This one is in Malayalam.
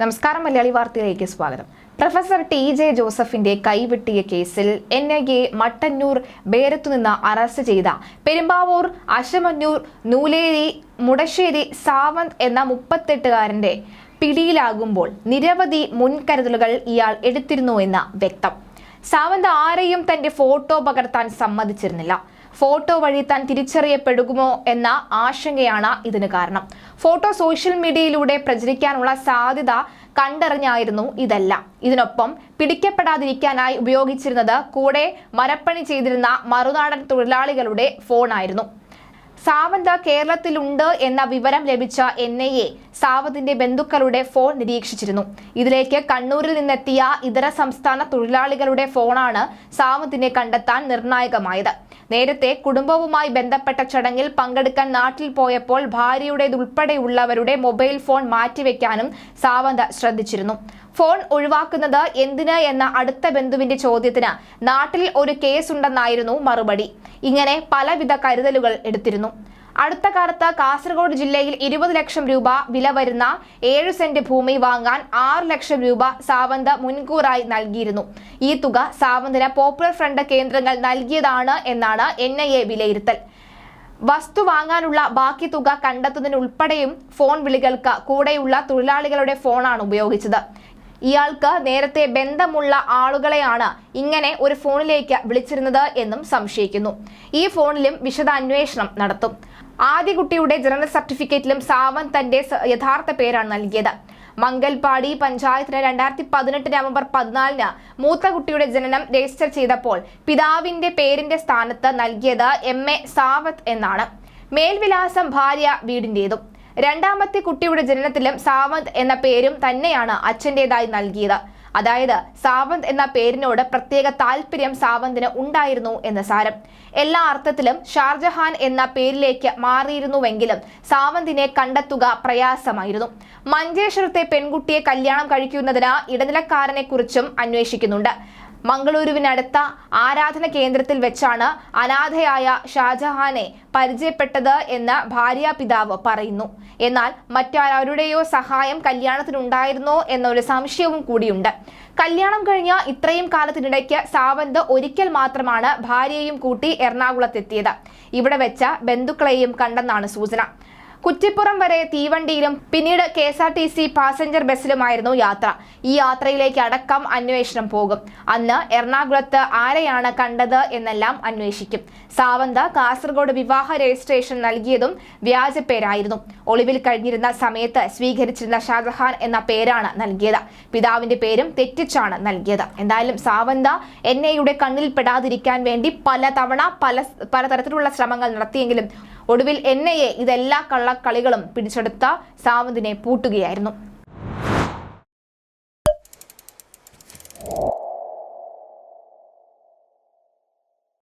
നമസ്കാരം മലയാളി വാർത്തയിലേക്ക് സ്വാഗതം. പ്രൊഫസർ ടി ജെ ജോസഫിന്റെ കൈവെട്ടിയ കേസിൽ എൻ ഐ എ മട്ടന്നൂർ ബേരത്തുനിന്ന് അറസ്റ്റ് ചെയ്ത പെരുമ്പാവൂർ അശമന്നൂർ നൂലേരി മുടശ്ശേരി സാവന്ത് എന്ന മുപ്പത്തെട്ടുകാരന്റെ പിടിയിലാകുമ്പോൾ നിരവധി മുൻകരുതലുകൾ ഇയാൾ എടുത്തിരുന്നു എടുത്തിരുന്നുവെന്ന് വ്യക്തം. സാവന്ത് ആരെയും തന്റെ ഫോട്ടോ പകർത്താൻ സമ്മതിച്ചിരുന്നില്ല. ഫോട്ടോ വഴി താൻ തിരിച്ചറിയപ്പെടുമോ എന്ന ആശങ്കയാണ് ഇതിന് കാരണം. ഫോട്ടോ സോഷ്യൽ മീഡിയയിലൂടെ പ്രചരിക്കാനുള്ള സാധ്യത കണ്ടറിഞ്ഞായിരുന്നു ഇതെല്ലാം. ഇതിനൊപ്പം പിടിക്കപ്പെടാതിരിക്കാനായി ഉപയോഗിച്ചിരുന്നത് കൂടെ മരപ്പണി ചെയ്തിരുന്ന മറുനാടൻ തൊഴിലാളികളുടെ ഫോണായിരുന്നു. സാവന്ത് കേരളത്തിലുണ്ട് എന്ന വിവരം ലഭിച്ച എൻ ഐ എ സാവന്തിന്റെ ബന്ധുക്കളുടെ ഫോൺ നിരീക്ഷിച്ചിരുന്നു. ഇതിലേക്ക് കണ്ണൂരിൽ നിന്നെത്തിയ ഇതര സംസ്ഥാന തൊഴിലാളികളുടെ ഫോണാണ് സാവതിനെ കണ്ടെത്താൻ നിർണായകമായത്. നേരത്തെ കുടുംബവുമായി ബന്ധപ്പെട്ട ചടങ്ങിൽ പങ്കെടുക്കാൻ നാട്ടിൽ പോയപ്പോൾ ഭാര്യയുടേതുൾപ്പെടെയുള്ളവരുടെ മൊബൈൽ ഫോൺ മാറ്റിവെക്കാനും സാവന്ത് ശ്രദ്ധിച്ചിരുന്നു. ഫോൺ ഒഴിവാക്കുന്നത് എന്തിന് എന്ന അടുത്ത ബന്ധുവിന്റെ ചോദ്യത്തിന് നാട്ടിൽ ഒരു കേസുണ്ടെന്നായിരുന്നു മറുപടി. ഇങ്ങനെ പലവിധ കരുതലുകൾ എടുത്തിരുന്നു. അടുത്ത കാലത്ത് കാസർഗോഡ് ജില്ലയിൽ ഇരുപത് ലക്ഷം രൂപ വില വരുന്ന ഏഴ് സെന്റ് ഭൂമി വാങ്ങാൻ ആറ് ലക്ഷം രൂപ സാവന്ത് മുൻകൂറായി നൽകിയിരുന്നു. ഈ തുക സാവന്തിന് പോപ്പുലർ ഫ്രണ്ട് കേന്ദ്രങ്ങൾ നൽകിയതാണ് എന്നാണ് എൻ ഐ എ വിലയിരുത്തൽ. വസ്തു വാങ്ങാനുള്ള ബാക്കി തുക കണ്ടെത്തുന്നതിനുൾപ്പെടെയും ഫോൺ വിളികൾക്ക് കൂടെയുള്ള തൊഴിലാളികളുടെ ഫോണാണ് ഉപയോഗിച്ചത്. ഇയാൾക്ക് നേരത്തെ ബന്ധമുള്ള ആളുകളെയാണ് ഇങ്ങനെ ഒരു ഫോണിലേക്ക് വിളിച്ചിരുന്നത് എന്നും സംശയിക്കുന്നു. ഈ ഫോണിലും വിശദ അന്വേഷണം നടത്തും. ആദ്യ കുട്ടിയുടെ ജനറൽ സർട്ടിഫിക്കറ്റിലും സാവന്ത് തന്റെ യഥാർത്ഥ പേരാണ് നൽകിയത്. മംഗൽപാടി പഞ്ചായത്തിന് രണ്ടായിരത്തി പതിനെട്ട് നവംബർ പതിനാലിന് മൂത്ത കുട്ടിയുടെ ജനനം രജിസ്റ്റർ ചെയ്തപ്പോൾ പിതാവിന്റെ പേരിന്റെ സ്ഥാനത്ത് നൽകിയത് എം. എ. സാവത്ത് എന്നാണ്. മേൽവിലാസം ഭാര്യ വീടിന്റേതും. രണ്ടാമത്തെ കുട്ടിയുടെ ജനനത്തിലും സാവന്ത് എന്ന പേരും തന്നെയാണ് അച്ഛന്റെതായി നൽകിയത്. അതായത് സാവന്ത് എന്ന പേരിനോട് പ്രത്യേക താല്പര്യം സാവന്തിന് ഉണ്ടായിരുന്നു എന്ന് സാരം. എല്ലാ അർത്ഥത്തിലും ഷാർജഹാൻ എന്ന പേരിലേക്ക് മാറിയിരുന്നുവെങ്കിലും സാവന്തിനെ കണ്ടെത്തുക പ്രയാസമായിരുന്നു. മഞ്ചേശ്വരത്തെ പെൺകുട്ടിയെ കല്യാണം കഴിക്കുന്നതിന് ഇടനിലക്കാരനെ കുറിച്ചും അന്വേഷിക്കുന്നുണ്ട്. മംഗളൂരുവിനടുത്ത ആരാധന കേന്ദ്രത്തിൽ വെച്ചാണ് അനാഥയായ ഷാജഹാനെ പരിചയപ്പെട്ടത് എന്ന് ഭാര്യാപിതാവ് പറയുന്നു. എന്നാൽ മറ്റാരുടെയോ സഹായം കല്യാണത്തിനുണ്ടായിരുന്നോ എന്നൊരു സംശയവും കൂടിയുണ്ട്. കല്യാണം കഴിഞ്ഞ ഇത്രയും കാലത്തിനിടയ്ക്ക് സാവന്ത് ഒരിക്കൽ മാത്രമാണ് ഭാര്യയെയും കൂട്ടി എറണാകുളത്തെത്തിയത്. ഇവിടെ വെച്ച ബന്ധുക്കളെയും കണ്ടെന്നാണ് സൂചന. കുറ്റിപ്പുറം വരെ തീവണ്ടിയിലും പിന്നീട് K S R T C passenger ബസ്സിലുമായിരുന്നു യാത്ര. ഈ യാത്രയിലേക്ക് അടക്കം അന്വേഷണം പോകും. അന്ന് എറണാകുളത്ത് ആരെയാണ് കണ്ടത് എന്നെല്ലാം അന്വേഷിക്കും. സാവന്ത കാസർഗോഡ് വിവാഹ രജിസ്ട്രേഷൻ നൽകിയതും വ്യാജപ്പേരായിരുന്നു ഒളിവിൽ കഴിഞ്ഞിരുന്ന സമയത്ത് സ്വീകരിച്ചിരുന്ന ഷാജഹാൻ എന്ന പേരാണ് നൽകിയത്. പിതാവിന്റെ പേരും തെറ്റിച്ചാണ് നൽകിയത്. എന്തായാലും സാവന്ത എൻ ഐയുടെ കണ്ണിൽ പെടാതിരിക്കാൻ വേണ്ടി പലതവണ പല പലതരത്തിലുള്ള ശ്രമങ്ങൾ നടത്തിയെങ്കിലും ഒടുവിൽ എൻ ഐ എ ഇതെല്ലാ കള്ളക്കളികളും പിടിച്ചെടുത്ത സാവന്തിനെ പൂട്ടുകയായിരുന്നു.